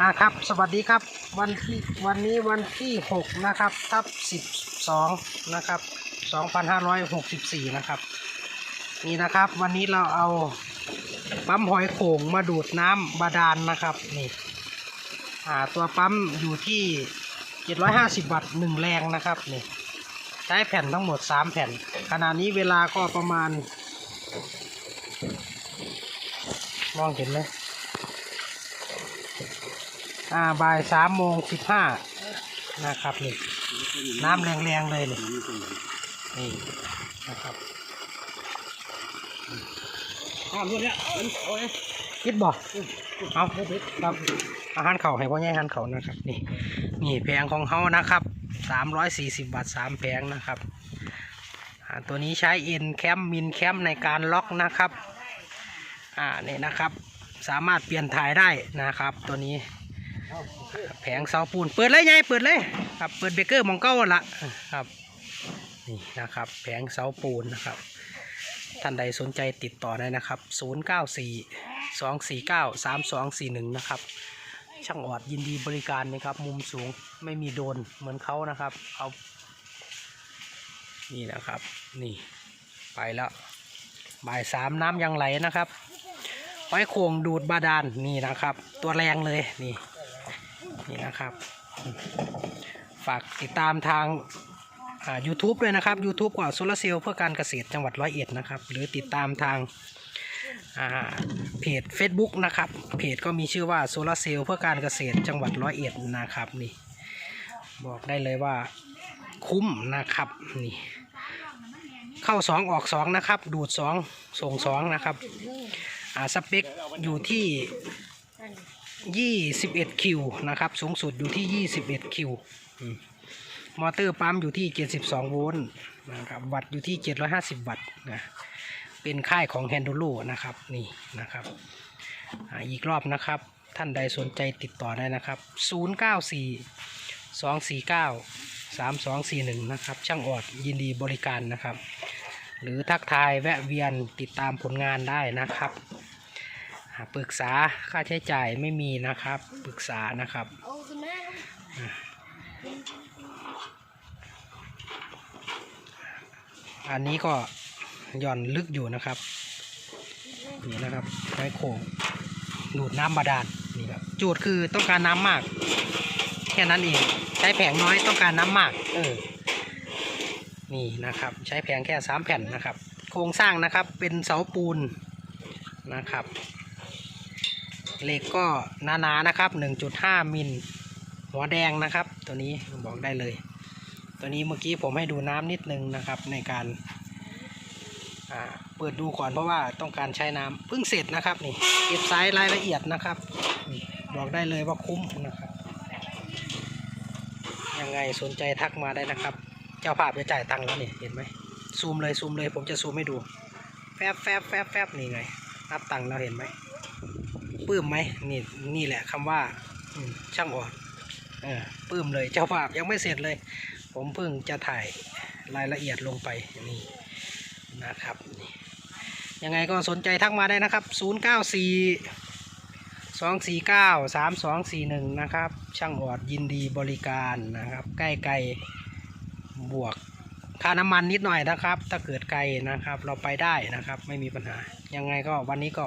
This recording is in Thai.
อ่าครับ สวัสดีครับ วันที่วันนี้วันที่หกนะครับ ทับสิบสองนะครับสองพันห้าร้อยหกสิบสี่นะครับ นี่นะครับ วันนี้เราเอาปั๊มหอยโข่งมาดูดน้ำบาดาลนะครับ นี่ อ่า ตัวปั๊มอยู่ที่เจ็ดร้อยห้าสิบวัตต์หนึ่งแรงนะครับ นี่ ใช้แผ่นทั้งหมดสามแผ่น ขณะนี้เวลาก็ประมาณ มองเห็นไหม อ่าบ่ายสามโมงสิบห้านะครับนี่น้ำแรงๆเลยนี่นี่นะครับข้ามตัวเนี้ยมันโอ้ยคิดบอกเอาครับอาหารเขาให้พ่อใหญ่อาหารเขานะครับนี่นี่แผงของเขานะครับสามร้อยสี่สิบบาทสามแผงนะครับอ่าตัวนี้ใช้เอ็นแคมมินแคมในการล็อกนะครับอ่านี่นะครับ สามารถเปลี่ยนถ่ายได้นะครับตัวนี้ แผงเสาปูน เปิดเลยไงเปิดเลยครับ เปิดเบเกอร์มองเก้าละครับ นี่นะครับ แผงเสาปูนนะครับ ท่านใดสนใจติดต่อได้นะครับ 0 9 4 2 4 9 3 2 4 1 นะครับ ช่างออดยินดีบริการนะครับ มุมสูงไม่มีโดนเหมือนเขานะครับ เอา นี่นะครับ นี่ไปแล้วบ่ายสามน้ำยังไหลนะครับไว้โคงดูดบาดาลนี่นะครับ ตัวแรงเลยนี่ นี่นะครับ ฝากติดตามทางอ่า YouTube ด้วยนะครับ YouTube กว่าโซลาเซลล์เพื่อการเกษตรจังหวัดร้อยเอ็ดนะครับ หรือติดตามทางาเพจ Facebook นะครับ เพจก็มีชื่อว่าโซลาเซลล์เพื่อการเกษตรจังหวัดร้อยเอ็ดนะครับนี่ บอกได้เลยว่าคุ้มนะครับนี่เข้า 2 ออก 2 นะครับ ดูด 2 ส่ง 2 นะครับ อ่า สเปคอยู่ที่ 21คิวนะครับ สูงสุดอยู่ที่21คิวอืมมอเตอร์ปั๊มอยู่ที่72โวลต์นะครับวัตต์อยู่ที่750วัตต์นะเป็นค่ายของ h a n d o l o นะครับนี่นะครับอีกรอบนะครับ ท่านใดสนใจติดต่อได้นะครับ 094 249 3241 นะครับ ช่างออดยินดีบริการนะครับ หรือทักทายแวะเวียนติดตามผลงานได้นะครับ ปรึกษาค่าใช้จ่ายไม่มีนะครับปรึกษานะครับอันนี้ก็หย่อนลึกอยู่นะครับ นี่นะครับไม้โขงดูดน้ำบาดาลนี่ครับจทย์คือต้องการน้ำมาก แค่นั้นเองใช้แผงน้อยต้องการน้ำมาก เออนี่นะครับ ใช้แผงแค่สามแผ่นนะครับ โครงสร้างนะครับเป็นเสาปูนนะครับ เหล็กก็หนาๆนะครับ 1.5 มิลหัวแดงนะครับ ตัวนี้บอกได้เลย ตัวนี้เมื่อกี้ผมให้ดูน้ำนิดนึงนะครับ ในการเปิดดูก่อนเพราะว่าต้องการใช้น้ำเพิ่งเสร็จนะครับนี่เก็บไซส์รายละเอียดนะครับบอกได้เลยว่าคุ้มนะครับ ยังไงสนใจทักมาได้นะครับ เจ้าภาพจะจ่ายตังค์แล้วนี่เห็นไหมซูมเลยซูมเลยผมจะซูมให้ดู แฟบแฟบแฟบแฟบนี่ไง นับตังค์เราเห็นไหม ปลื้มไหมนี่นี่แหละคำว่าช่างออดเออปลื้มเลยเจ้าภาพยังไม่เสร็จเลย ผมเพิ่งจะถ่ายรายละเอียดลงไปนี่นะครับนี่ยังไงก็สนใจทักมาได้นะครับ 094 249 3241 นะครับ ช่างออดยินดีบริการนะครับ ใกล้ไกลบวกค่าน้ำมันนิดหน่อยนะครับ ถ้าเกิดไกลนะครับ เราไปได้นะครับ ไม่มีปัญหา ยังไงก็วันนี้ก็